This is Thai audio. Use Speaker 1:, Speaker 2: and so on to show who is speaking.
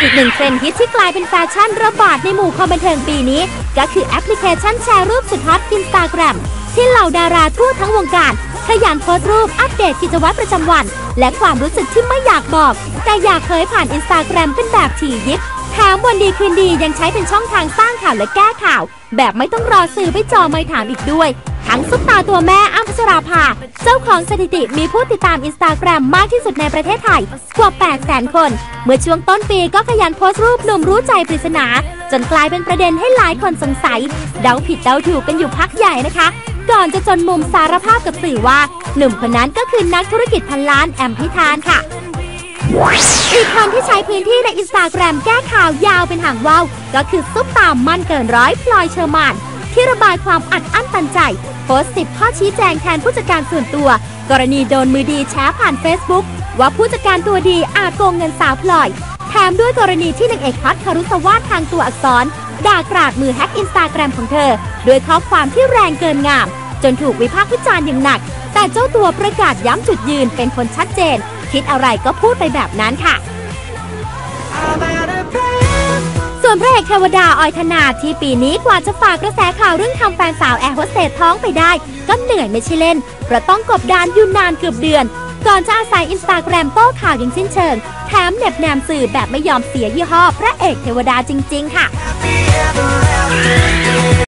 Speaker 1: อีกหนึ่งเทรนด์ฮิตที่กลายเป็นแฟชั่นระบาดในหมู่ความบันเทิงปีนี้ ก็คือแอปพลิเคชันแชร์รูปสุดฮอตอินสตาแกรมที่เหล่าดาราทั่วทั้งวงการขยันโพสต์รูปอัปเดตกิจวัตรประจำวัน และความรู้สึกที่ไม่อยากบอก แต่อยากเผยผ่านอินสตาแกรมเป็นแบบถี่ยิบ แถมวันดีคืนดียังใช้เป็นช่องทางสร้างข่าวและแก้ข่าว แบบไม่ต้องรอสื่อไปจอไม่ถามอีกด้วย ทั้งซุปตาตัวแม่อ้ำพัชราภา เจ้าของสถิติมีผู้ติดตามอินสตาแกรมมากที่สุดในประเทศไทย กว่า 8 0 0 0 0 0 คน เมื่อช่วงต้นปีก็ขยันโพสต์รูปหนุ่มรู้ใจปริศนา จนกลายเป็นประเด็นให้หลายคนสงสัย เดาผิดเดาถูกกันอยู่พักใหญ่นะคะ ก่อนจะจนมุมสารภาพกับสื่อว่า หนุ่มคนนั้นก็คือนักธุรกิจพันล้านแอมพิธานค่ะ อีกคนที่ใช้พื้นที่ในอินสตาแกรมแก้ข่าวยาวเป็นหางว่าวก็คือซุปตามมั่นเกินร้อยพลอยเชอร์มานที่ระบายความอัดอั้นตันใจ โพสต์สิบข้อชี้แจงแทนผู้จัดการส่วนตัว กรณีโดนมือดีแชร์ผ่าน Facebook ว่าผู้จัดการตัวดีอาจโกงเงินสาวพลอย แถมด้วยกรณีที่นางเอกฮอตคารุสวาดทางตัวอักษร ด่ากราดมือแฮกอินสตาแกรมของเธอ ด้วยข้อความที่แรงเกินงาม จนถูกวิพากษ์วิจารณ์อย่างหนัก แต่เจ้าตัวประกาศย้ำจุดยืนเป็นคนชัดเจน คิดอะไรก็พูดไปแบบนั้นค่ะ ส่วนพระเอกเทวดาออยธนาที่ปีนี้กว่าจะฝากกระแสข่าวเรื่องทำแฟนสาวแอร์โฮสเตสท้องไปได้ ก็เหนื่อยไม่ใช่เล่นเพราะต้องกบดานอยู่นานเกือบเดือน ก่อนจะอาศัยอินสตาแกรมโต้ข่าวอย่างสิ้นเชิง แถมเน็บแนมสื่อแบบไม่ยอมเสียยี่ห้อพระเอกเทวดาจริง ๆ ค่ะ